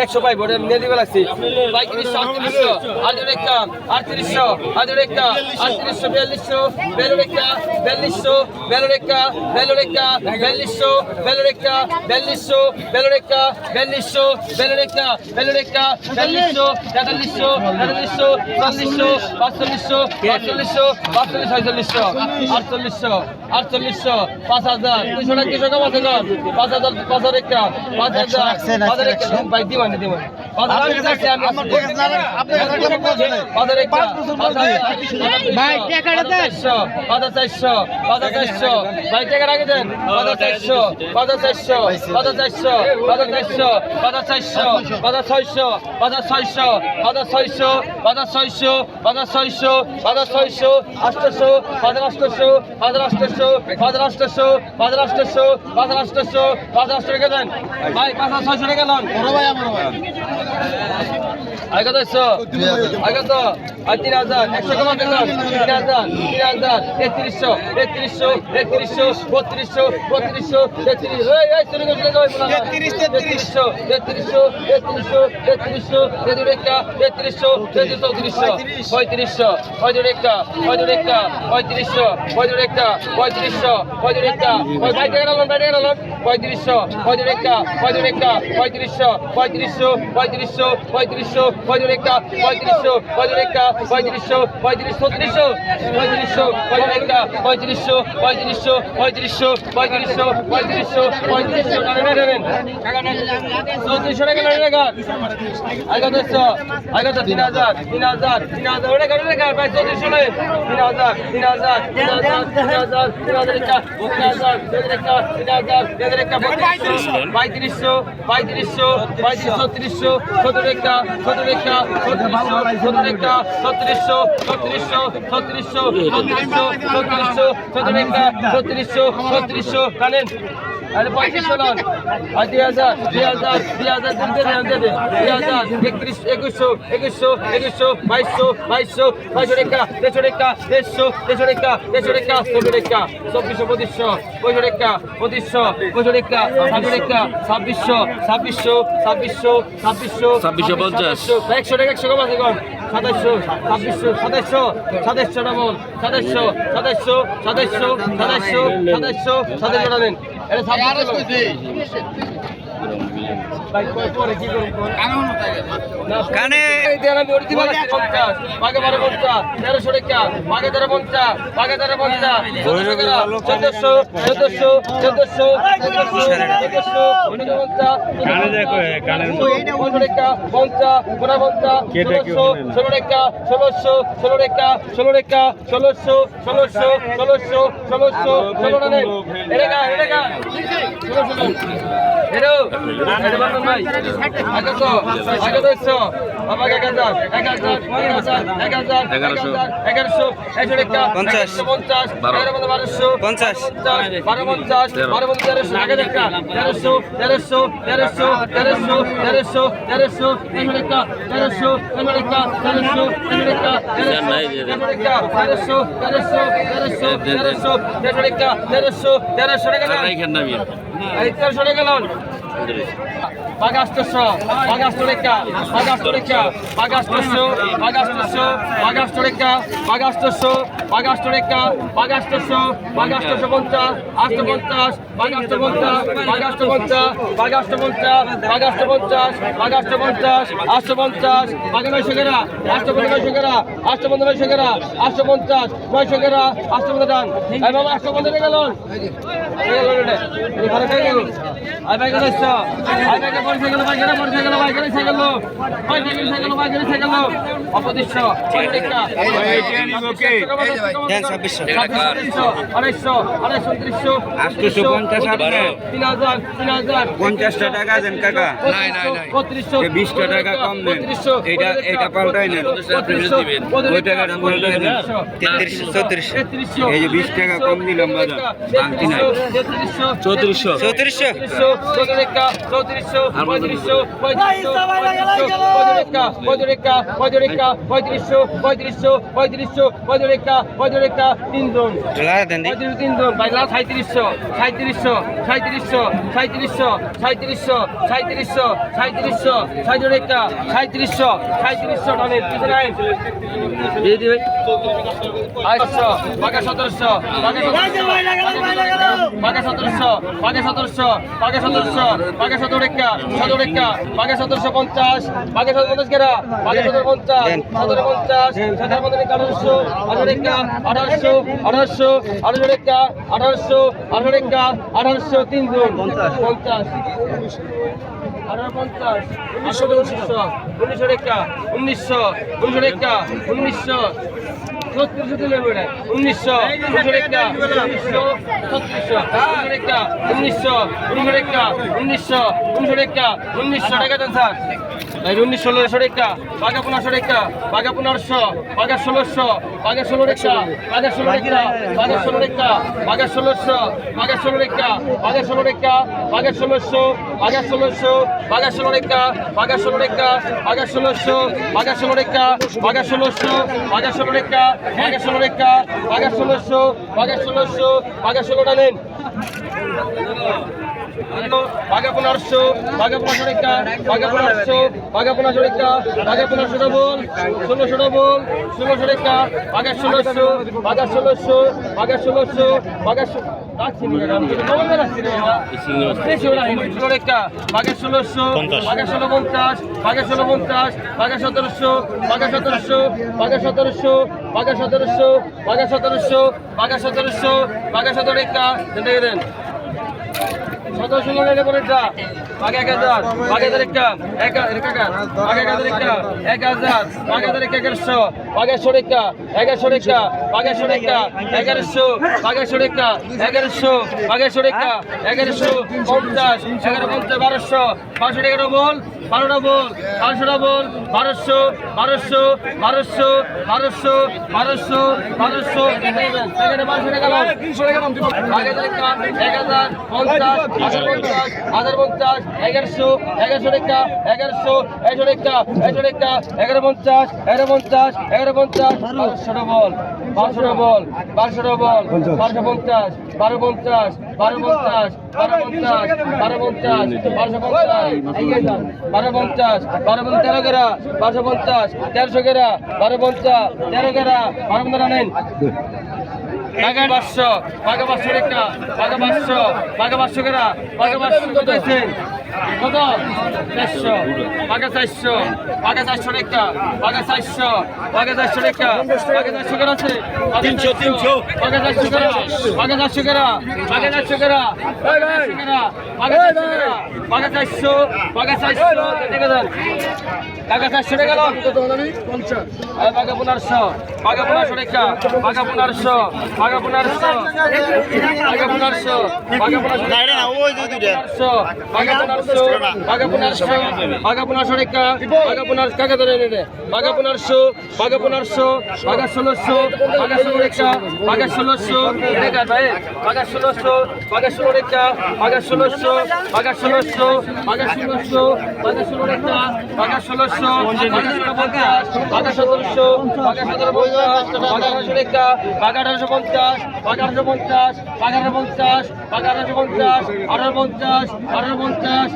একশো পাই বোর্ডে নিয়ে দিবে লাগছি। পঁয়ত্রিশশো আটত্রিশশো আজুর একটা আটত্রিশশো আজুর একটা আটত্রিশশো বিয়াল্লিশশো বেলুর একটা বিয়াল্লিশশো বেলুর একটা বেলুর একটা বিয়াল্লিশশো বেলুর একটা বিয়াল্লিশশো বেলুর একটা বিয়াল্লিশশো বেলুর একটা বেলুর একটা বিয়াল্লিশশো তেতাল্লিশশো তেতাল্লিশশো চল্লিশশো পাঁচচল্লিশশো পাঁচচল্লিশশো পাঁচচল্লিশ ছয়চল্লিশশো আটচল্লিশশো আটচল্লিশশো পাঁচ হাজার দুইশো টাকা দুইশো গন পাঁচ হাজার পাঁচ হাজার একটা পাঁচ হাজার পাঁচ হাজার ভাই দিবানি দিবানি। ভাই, টাকাটা দেন। পাঁচ চারশো পাঁচ চারশো। ভাই টাকা রাখে দেন। পাঁচ চারশো পাঁচ চারশো পাঁচ চারশো পাঁচ চারশো পাঁচ চারশো পাঁচ ছয়শো পাঁচ ছয়শো পাঁচ ছয়শো পাঁচ ছয়শো পাঁচ ছয়শো পাঁচ ছয়শো আটশোশো পাঁচ হাজার পাঁচ হাজার পাঁচ হাজার পাঁচ হাজার পাঁচ হাজার পাঁচ হাজার টাকা দেন। ভাই পাঁচ ছয়শো টাকা দেন। আগে তো এসো আগে তো আর তিন হাজার একশো কমা দেন তিন হাজার তিন হাজার তেত্রিশশো তেত্রিশশো তেত্রিশশো বত্রিশশো বত্রিশশো তেত্রিশ তেত্রিশশো তেত্রিশশো তেত্রিশশো তেত্রিশশো তেত্রিশটা তেত্রিশশো তেত্রিশ চৌত্রিশশো পঁয়ত্রিশশো পঁয়ত্রিশটা পঁয়ত্রিশটা পঁয়ত্রিশশো পঁয়ত্রিশটা পঁয়ত্রিশশো পঁয়ত্রিশটা বাইরে গেলাম বাইরে গেলাম। পঁয়ত্রিশশো পঁয়ত্রিশটা পঁয়ত্রিশটা পঁয়ত্রিশশো পঁয়ত্রিশশো পঁয়ত্রিশশো পঁয়ত্রিশশো পঁয়ত্রিশটা পঁয়ত্রিশশো পঁয়ত্রিশটা পঁয়ত্রিশশো পঁয়ত্রিশ ছত্রিশশো পঁয়ত্রিশশো পঁয়ত্রিশটা পঁয়ত্রিশশো পঁয়ত্রিশশো পঁয়ত্রিশশো পঁয়ত্রিশশো পঁয়ত্রিশশো পঁয়ত্রিশশো টাকা নেবেন চৌত্রিশশো টাকা নেবেন টাকা আগত আগত তিন হাজার তিন হাজার তিন হাজার ওটা তিন হাজার তিন হাজার তিন হাজার তিন হাজার তিন হাজার একটা তিন হাজার তিন হাজার তিন একটা পঁয়ত্রিশশো পঁয়ত্রিশশো পঁয়ত্রিশ ছত্রিশশো সত্তর একটা একটা সত্তর একটা ছত্রিশশো ছত্রিশশো ছত্রিশশো ছত্রিশশো ছত্রিশশো সত্তর একটা ছত্রিশশো ছত্রিশশো কানেন। আরে পঁয়ত্রিশশো নন। আর দুই হাজার দুই হাজার দুই হাজার দেন দিতে দুই হাজার একত্রিশ একুশশো একুশশো একুশশো বাইশশো বাইশশো বাইশশো রেখা দেড়শো রেখা দেড়শো দেড়শো রেখা দেড়শো রেখা চব্বিশ রেখা চব্বিশশো পঁচিশশো পঁচিশশো রেখা পঁচিশশো পঁচিশশো রেখা ছাব্বিশ রেখা ছাব্বিশশো ছাব্বিশশো ছাব্বিশশো ছাব্বিশশো ছাব্বিশশো পঞ্চাশ। একশো টাকা একশো কম আছে কম। সাতাশশো ছাব্বিশশো সদস্য সদস্য ডবল সদস্য সদস্য সদস্য সদস্য সদস্য সদস্য টানেন এটা ছাব্বিশশো কানে। বাঘে বারো পঞ্চাশ, তেরোশো টাকা, বাঘে তেরো পঞ্চাশ, বাঘে তেরো পঞ্চাশ, চোদ্দশো চোদ্দশো, চোদ্দশো, চোদ্দশো, ষোলো, ষোলোশো, ষোলো টাকা, ষোলো টাকা, ষোলোশো, ষোলোশো, ষোলোশো, ষোলোশো, ষোলো। ষোলোশো টাকা। পঞ্চাশ। পঞ্চাশ, বারোশো, পঞ্চাশ। বারো পঞ্চাশ। বারো পঞ্চাশ, আগে দেখা, তেরোশো, তেরোশো, তেরোশো, তেরোশো, তেরোশো, তেরোশো, তেরোশো তেরোশো, তেরোশো তেরোশো, তেরোশো তেরোশো, তেরোশো তেরোশো, তেরোশো, তেরোশো, তেরোশো, তেরোশো টাকা, তেরোশো, তেরোশো টাকা দেন। রাইখান নামি এই তেরোশো টাকা লন। বাগাস্টশো, বাগাস্ট রেখা, বাগাস্ট রেখা, বাগাস্টশো, বাগাস্টশো, বাগাস্ট রেখা, বাগাস্টশো, বাগাস্ট রেখা, বাগাস্টশো, বাগাস্টশো পঞ্চাশ, আটশো পঞ্চাশ, বাগাস্ট পঞ্চাশ, বাগাস্ট পঞ্চাশ, বাগাস্ট পঞ্চাশ, বাগাস্ট পঞ্চাশ, বাগাস্ট পঞ্চাশ, আটশো পঞ্চাশ, বাগা নয়শো গেরা, আটশো পঞ্চাশ নয়শো গেরা, নয়শো গেরা, আটশো পঞ্চাশ, নয়শো গেরা। এই বাবা আটশো পঞ্চাশ টাকা লন। গেল খাই গেল। আই ভাই গেল গেল, অপদৃশ্য, পঞ্চাশটা। দেন, ছাব্বিশশো। ছাব্বিশশো, আড়াইশো, আড়াইশো, উনত্রিশশো, আটশোশো পঞ্চাশ তিন হাজার, তিন হাজার। পঞ্চাশটা টাকা দেন কাকা। বত্রিশশো, এ বিশটা টাকা কম দেন এটা এটা পাল্টাই নেন। ওই টাকাটা পাল্টাই দেন তেত্রিশশো চৌত্রিশশো। এই যে বিশ টাকা কম দিলাম চৌত্রিশশো চৌত্রিশশো চৌত্রিশশো পঁয়ত্রিশশো পঁয়ত্রিশশো পঁয়ত্রিশশো পঁয়ত্রিশশো পঁয়ত্রিশশো পঁয়ত্রিশশো পঁয়ত্রিশ রেখা পঁয়ত্রিশ রেখা তিনজন পঁয়ত্রিশ তিনজন বাইলা সাঁত্রিশশো সাঁত্রিশশো সাঁত্রিশশো সাঁত্রিশশো সাঁত্রিশশো সাঁত্রিশশো সাঁত্রিশশো সাঁত্রিশ রেখা সাঁত্রিশশো সাঁত্রিশশো টানের পিছনে আইন দিয়ে দিবে আটশো বাঘা সতেরোশো বাঘা সতেরোশো বাঘা সতেরোশো বাঘা সতেরোশো বাঘা সতেরোশো বাঘা সতেরো রেখা সতেরো রেখা সতেরোশো পঞ্চাশ বাঘা সতেরো পঞ্চাশ গেরা বাঘা সতেরো পঞ্চাশ সতেরো পঞ্চাশ সতেরো পঞ্চাশ আঠারোশো আঠারো রেখা আঠারোশো আঠারোশো আঠারো রেখা আঠারোশো আঠারো রেখা আঠারোশো তিনজন পঞ্চাশ। পঞ্চাশ। উনিশশো উনিশশো। উনিশশো উনিশশো উনিশশো। ছত্রিশশো দিলে বেড়ে উনিশশো উনিশশো রেখা উনিশশো ছত্রিশশো উনিশশো রেখা উনিশশো উনিশশো রেখা উনিশশো উনিশশো রেখা উনিশশো টাকা দেন স্যার উনিশ ষোলোশো একটা বাঘা পনেরোশো রেখা বাঘা পনেরোশো বাঘা ষোলোশো বাঘা ষোলো রেখা বাঘা ষোলো রেখা বাঘা ষোলো রেখা বাঘা ষোলোশো বাঘা ষোলো রেখা বাঘা ষোলো রেখা বাঘা ষোলোশো বাঘা ষোলোশো বাঘা ষোলো রেখা বাঘা ষোলো রেখা বাঘা ষোলোশো বাঘা ষোলো রেখা বাঘা ষোলোশো বাঘা ষোলো রেখা বাঘা ষোলো রেখা বাঘা ষোলোশো বাঘা ষোলোশো বাঘা ষোলোটা নেন বাঘা পনেরোশো বাঘা পনেরোশো রেখা বাঘা পনেরোশো বাঘা পনেরোশো রেখা বাঘা পনেরোশো ডবল ষোলোশো ডবল ষোলোশো রেখা বাঘা ষোলোশো বাঘা ষোলোশো বাঘা ষোলোশো বাঘা বাঘা ষোলোশো বাঘা ষোলো পঞ্চাশ বাঘা ষোলো পঞ্চাশ বাঘা সতেরোশো বাঘা সতেরোশো বাঘা সতেরোশো বাঘা সতেরোশো বাঘা সতেরোশো বাঘা সতেরোশো বাঘা সতেরো রেখা দেন। সতেরোশো করে পড়েটা বাঘ এক হাজার বাঘ হাজার একটা, এক রেখা বাঘ এক হাজার একটা, এক হাজার বাঘ হাজার একটা, এগারোশো এগারোশো রেখা বাঘেরশো রেখা এগারোশো এগারোশো বাঘেরশো রেখা এগারোশো পঞ্চাশ, এগারো পঞ্চাশ, বারোশো বারোশো এগারো বল বারোটা বল বারোশোটা বল বারোশো বারোশো বারোশো বারোশো বারোশো বারোশো, এখানে বারোশো টাকা এক হাজার, পঞ্চাশ হাজার পঞ্চাশ হাজার পঞ্চাশ এগারোশো এগারোশো রেখা এগারোশো একশো রেখা একশো রেখা এগারো পঞ্চাশ এগারো পঞ্চাশ এগারো পঞ্চাশ বারোশোটা বল বারোশোটা বল বারোশোটা বল বারোশো পঞ্চাশ, বারো পঞ্চাশ বারো পঞ্চাশ বারো পঞ্চাশ বারো পঞ্চাশ, বারোশো পঞ্চাশ, বারো পঞ্চাশ বারো পঞ্চাশ, তেরো গেরা বারোশো পঞ্চাশ, তেরোশো গেরা বারো পঞ্চাশ, তেরো গেরা বারো পঞ্চাশ আনেন বাঘা পাঁচশো বাঘা পাঁচশো রেখা বাঘা পাঁচশো বাঘা পাঁচশো কেরা, বাঘা পাঁচশো কত? চারশো। বাঘা চারশো। বাঘা চারশো রেখা। বাঘা চারশো। বাঘা চারশো রেখা। বাঘা চারশো কেরা আছে। তিনশো তিনশো। বাঘা চারশো কেরা। বাঘা চারশো কেরা। বাঘা চারশো কেরা। বাঘা চারশো বাঘা চারশো বাঘা চারশো। টাকা গেল। আর পনেরোশো। বাঘা পনেরোশো রেখা। বাঘা পনেরোশো। বাঘা পনেরোশো। বাঘা পনেরোশো। বাঘা পনেরোশো বাঘা পনেরোশো। বাঘা পনেরোশো বাঘা পনেরোশো রেখা বাঘা পনেরোশো কাকা ধরে নে বাঘা পনেরোশো বাঘা ষোলোশো বাঘা ষোলো রেখা ষোলোশো রেখা ভাই বাঘা ষোলোশো বাঘা ষোলো রেখা বাঘা ষোলোশো বাঘা ষোলোশো বাঘা ষোলোশো বাঘা ষোলো রেখা বাঘা ষোলোশো পঞ্চাশ বাঘা সতেরোশো বাঘা সতেরো পঞ্চাশ রেখা বাঘা আঠারোশো পঞ্চাশ বাঘা আঠারোশো পঞ্চাশ বাঘা আঠারো পঞ্চাশ বাঘা আঠারোশো পঞ্চাশ আঠারো পঞ্চাশ আঠারো পঞ্চাশ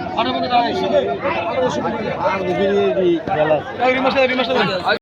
পঞ্চাশ